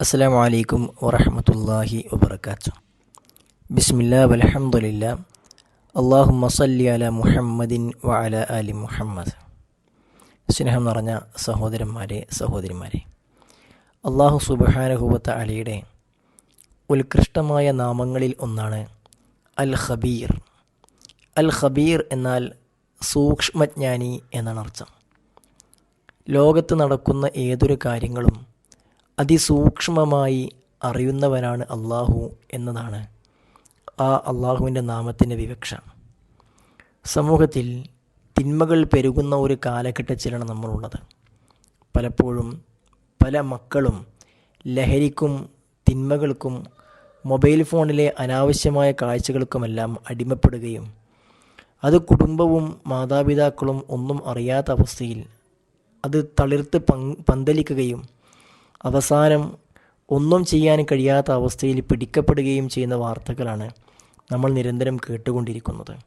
അസ്സാം വലൈക്കും വറഹമത്തല്ലാഹി വബർക്കാത്തു ബിസ്മില്ലാ വലഹമുല്ല അള്ളാഹു മസല്ലി അല മുഹമ്മദിൻ വഅല അലി മുഹമ്മദ്. സ്നേഹം നിറഞ്ഞ സഹോദരന്മാരെ സഹോദരിമാരെ. അള്ളാഹു സുബഹാനഹുബത്ത അലിയുടെ ഉത്കൃഷ്ടമായ നാമങ്ങളിൽ ഒന്നാണ് അൽ ഖബീർ. അൽ ഖബീർ എന്നാൽ സൂക്ഷ്മജ്ഞാനി എന്നാണ് അർത്ഥം ലോകത്ത് നടക്കുന്ന ഏതൊരു കാര്യങ്ങളും അതിസൂക്ഷ്മമായി അറിയുന്നവനാണ് അള്ളാഹു എന്നതാണ് ആ അള്ളാഹുവിന്റെ നാമത്തിന്റെ വിവക്ഷ. സമൂഹത്തിൽ തിന്മകൾ പെരുകുന്ന ഒരു കാലഘട്ടത്തിലാണ് നമ്മളുള്ളത്. പലപ്പോഴും പല മക്കളും ലഹരിക്കും തിന്മകൾക്കും മൊബൈൽ ഫോണിലെ അനാവശ്യമായ കാഴ്ചകൾക്കുമെല്ലാം അടിമപ്പെടുകയും അത് കുടുംബവും മാതാപിതാക്കളും ഒന്നും അറിയാത്ത അവസ്ഥയിൽ അത് തളിർത്ത് പന്തലിക്കുകയും അവസാനം ഒന്നും ചെയ്യാൻ കഴിയാത്ത അവസ്ഥയിൽ പിടിക്കപ്പെടുകയും ചെയ്യുന്ന വാർത്തകളാണ് നമ്മൾ നിരന്തരം കേട്ടുകൊണ്ടിരിക്കുന്നത്.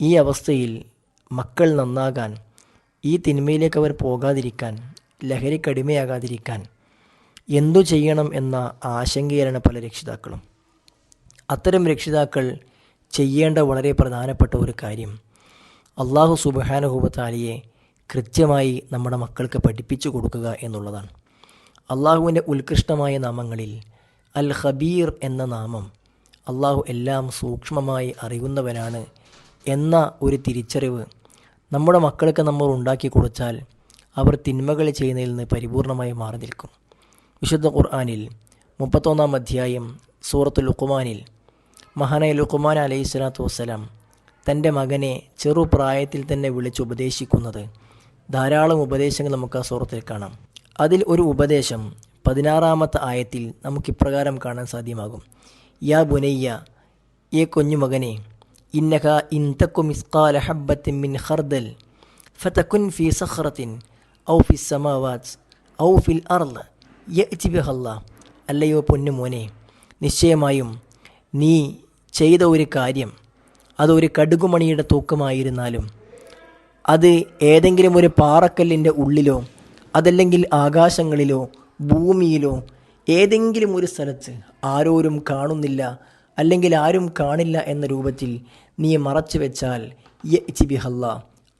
ഈ അവസ്ഥയിൽ മക്കൾ നന്നാകാൻ ഈ തിന്മയിലേക്ക് അവർ പോകാതിരിക്കാൻ ലഹരിക്കടിമയാകാതിരിക്കാൻ എന്തു ചെയ്യണം എന്ന ആശങ്കയിലാണ് പല രക്ഷിതാക്കളും. അത്തരം രക്ഷിതാക്കൾ ചെയ്യേണ്ട വളരെ പ്രധാനപ്പെട്ട ഒരു കാര്യം അള്ളാഹു സുബഹാനുഹൂബത്താലിയെ കൃത്യമായി നമ്മുടെ മക്കൾക്ക് പഠിപ്പിച്ചു കൊടുക്കുക എന്നുള്ളതാണ്. അള്ളാഹുവിന്റെ ഉത്കൃഷ്ടമായ നാമങ്ങളിൽ അൽ ഖബീർ എന്ന നാമം അള്ളാഹു എല്ലാം സൂക്ഷ്മമായി അറിയുന്നവനാണ് എന്ന ഒരു തിരിച്ചറിവ് നമ്മുടെ മക്കൾക്ക് നമ്മൾ ഉണ്ടാക്കി കൊടുത്താൽ അവർ തിന്മകൾ ചെയ്യുന്നതിൽ നിന്ന് പരിപൂർണമായി മാറി നിൽക്കും. വിശുദ്ധ ഖുർആാനിൽ മുപ്പത്തൊന്നാം അധ്യായം സൂറത്ത് ലുക്കുമാനിൽ മഹാനായ ലുക്കുമാൻ അലൈഹി സ്വലാത്തു വസ്സലാം തന്റെ മകനെ ചെറുപ്രായത്തിൽ തന്നെ വിളിച്ച് ഉപദേശിക്കുന്നത് ധാരാളം ഉപദേശങ്ങൾ നമുക്ക് ആ സൂറത്തിൽ കാണാം. അതിൽ ഒരു ഉപദേശം പതിനാറാമത്തെ ആയത്തിൽ നമുക്ക് ഇപ്രകാരം കാണാൻ സാധ്യമാകും. യാ ബുനയ്യ ഏ കുഞ്ഞുമകനെ ഇന്നക ഇൻതക്കു മിസ്കാല ഹബ്ബത്തിൻ മിൻ ഹർദൽ ഫതക്കുൻ ഫി സഹ്റത്തിൻ ഔ ഫി സമാവാത്ത് ഔ ഫിൽ അർദ് യഅ്തി ബിഹല്ലാ. അല്ലയോ പൊന്നുമോനെ നിശ്ചയമായും നീ ചെയ്ത ഒരു കാര്യം അതൊരു കടുകുമണിയുടെ തൂക്കമായിരുന്നാലും അത് ഏതെങ്കിലും ഒരു പാറക്കല്ലിന്റെ ഉള്ളിലോ അതല്ലെങ്കിൽ ആകാശങ്ങളിലോ ഭൂമിയിലോ ഏതെങ്കിലും ഒരു സ്ഥലത്ത് ആരോരും കാണുന്നില്ല അല്ലെങ്കിൽ ആരും കാണില്ല എന്ന രൂപത്തിൽ നീ മറച്ചു വെച്ചാൽ ഹല്ല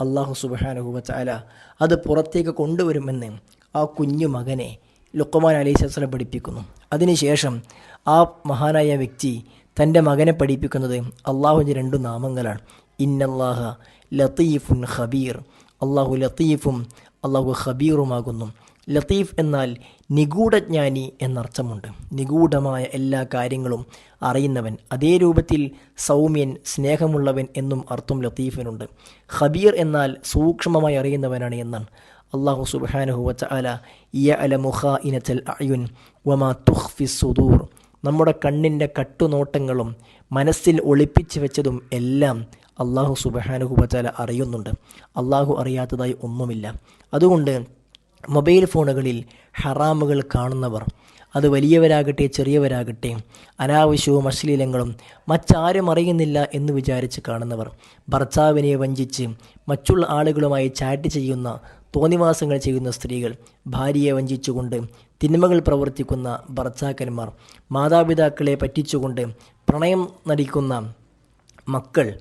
അള്ളാഹു സുബാനുഹുബല അത് പുറത്തേക്ക് കൊണ്ടുവരുമെന്ന് ആ കുഞ്ഞു മകനെ ലുക്കമാൻ അലൈഹി സ്വലം പഠിപ്പിക്കുന്നു. അതിനുശേഷം ആ മഹാനായ വ്യക്തി തന്റെ മകനെ പഠിപ്പിക്കുന്നത് അള്ളാഹുവിന്റെ രണ്ടു നാമങ്ങളാണ്. ഇന്നല്ലാഹ ലത്തീഫുൻ ഖബീർ. അള്ളാഹു ലത്തീഫും അള്ളാഹു ഖബീറുമാകുന്നു. ലത്തീഫ് എന്നാൽ നിഗൂഢജ്ഞാനി എന്നർത്ഥമുണ്ട്. നിഗൂഢമായ എല്ലാ കാര്യങ്ങളും അറിയുന്നവൻ അതേ രൂപത്തിൽ സൗമ്യൻ സ്നേഹമുള്ളവൻ എന്നും അർത്ഥം ലത്തീഫിനുണ്ട്. ഖബീർ എന്നാൽ സൂക്ഷ്മമായി അറിയുന്നവനാണ് എന്നാണ്. അള്ളാഹു സുബാനുഹു വച്ച അല ഇയ അല മുഹ ഇനച്ചൽ അയുൻ വമാ തുഹ്ഫി സുദൂർ. നമ്മുടെ കണ്ണിന്റെ കട്ടുനോട്ടങ്ങളും മനസ്സിൽ ഒളിപ്പിച്ചു വെച്ചതും എല്ലാം അള്ളാഹു സുബഹാനുഹുബച്ചാല അറിയുന്നുണ്ട്. അള്ളാഹു അറിയാത്തതായി ഒന്നുമില്ല. അതുകൊണ്ട് മൊബൈൽ ഫോണുകളിൽ ഹറാമുകൾ കാണുന്നവർ അത് വലിയവരാകട്ടെ ചെറിയവരാകട്ടെ അനാവശ്യവും അശ്ലീലങ്ങളും മറ്റാരും അറിയുന്നില്ല എന്ന് വിചാരിച്ച് കാണുന്നവർ ഭർത്താവിനെ വഞ്ചിച്ച് മറ്റുള്ള ആളുകളുമായി ചാറ്റ് ചെയ്യുന്ന തോന്നിവാസങ്ങൾ ചെയ്യുന്ന സ്ത്രീകൾ ഭാര്യയെ വഞ്ചിച്ചുകൊണ്ട് തിന്മകൾ പ്രവർത്തിക്കുന്ന ഭർത്താക്കന്മാർ മാതാപിതാക്കളെ പറ്റിച്ചുകൊണ്ട് പ്രണയം നടിക്കുന്ന മക്കൾ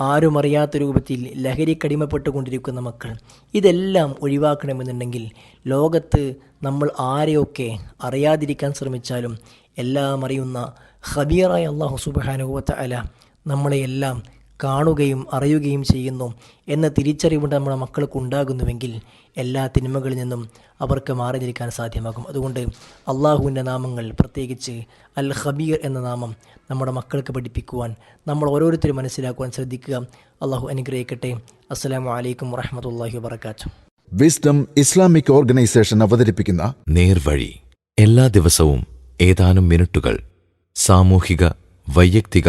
ആരും അറിയാത്ത രൂപത്തിൽ ലഹരിക്കടിമപ്പെട്ടുകൊണ്ടിരിക്കുന്ന മക്കൾ. ഇതെല്ലാം ഒഴിവാക്കണമെന്നുണ്ടെങ്കിൽ ലോകത്ത് നമ്മൾ ആരെയൊക്കെ അറിയാതിരിക്കാൻ ശ്രമിച്ചാലും എല്ലാം അറിയുന്ന ഹബീറായ അള്ളാഹു സുബാനുഭവത്ത അല നമ്മളെയെല്ലാം കാണുകയും അറിയുകയും ചെയ്യുന്നു എന്ന തിരിച്ചറിവ് നമ്മുടെ മക്കൾക്ക് ഉണ്ടാകുന്നുവെങ്കിൽ എല്ലാ തിന്മകളിൽ നിന്നും അവർക്ക് മാറി നിൽക്കാൻ സാധ്യമാകും. അതുകൊണ്ട് അള്ളാഹുവിന്റെ നാമങ്ങൾ പ്രത്യേകിച്ച് അൽ ഹബീർ എന്ന നാമം നമ്മുടെ മക്കൾക്ക് പഠിപ്പിക്കുവാൻ നമ്മൾ ഓരോരുത്തരും മനസ്സിലാക്കുവാൻ ശ്രദ്ധിക്കുക. അള്ളാഹു അനുഗ്രഹിക്കട്ടെ. അസ്സാം വലൈക്കും വറഹമത്തല്ലാഹി വാബർക്കാത്തു വിസ്ഡം ഇസ്ലാമിക് ഓർഗനൈസേഷൻ അവതരിപ്പിക്കുന്ന നേർവഴി. എല്ലാ ദിവസവും ഏതാനും മിനിറ്റുകൾ സാമൂഹിക വൈയക്തിക